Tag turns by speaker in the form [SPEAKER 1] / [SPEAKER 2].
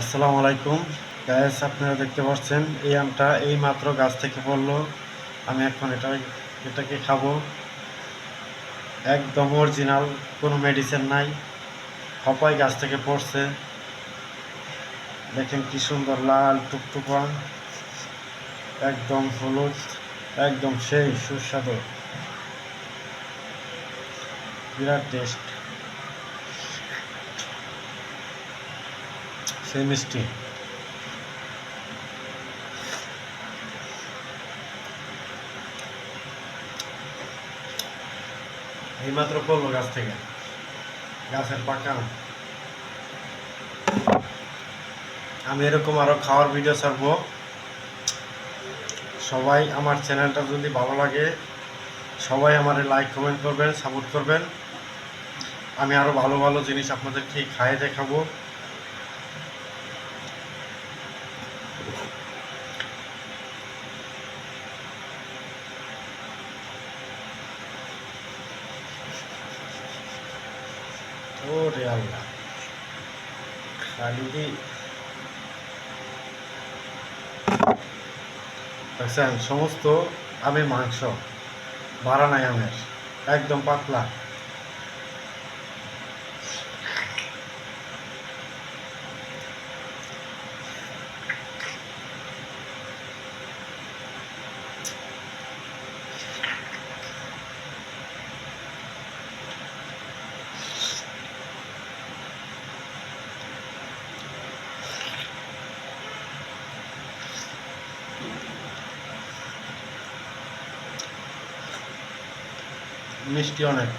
[SPEAKER 1] আসসালামু আলাইকুম। গ্যাস আপনারা দেখতে পাচ্ছেন, এই আমটা এই মাত্র গাছ থেকে পড়ল। আমি এখন এটা, এটাকে খাব। একদম অরিজিনাল কোনো মেডিসিন নাই। হপাই গাছ থেকে পড়ছে। দেখেন কি সুন্দর লাল টুকটুকা। একদম হলুদ, একদম সেই সুস্বাদু। বিরাট টেস্ট সেই মিষ্টি। এইমাত্র পড়ল গাছ থেকে। গাছের পাকা আমি। এরকম আরও খাওয়ার ভিডিও ছাড়বো। সবাই আমার চ্যানেলটা যদি ভালো লাগে, সবাই আমার লাইক কমেন্ট করবেন সাপোর্ট করবেন। আমি আরও ভালো ভালো জিনিস আপনাদেরকে খাইয়ে দেখাবো। সমস্ত আমের মাংস বাড়া নাই আমের একদম পাতলা। মিষ্টি অনেক।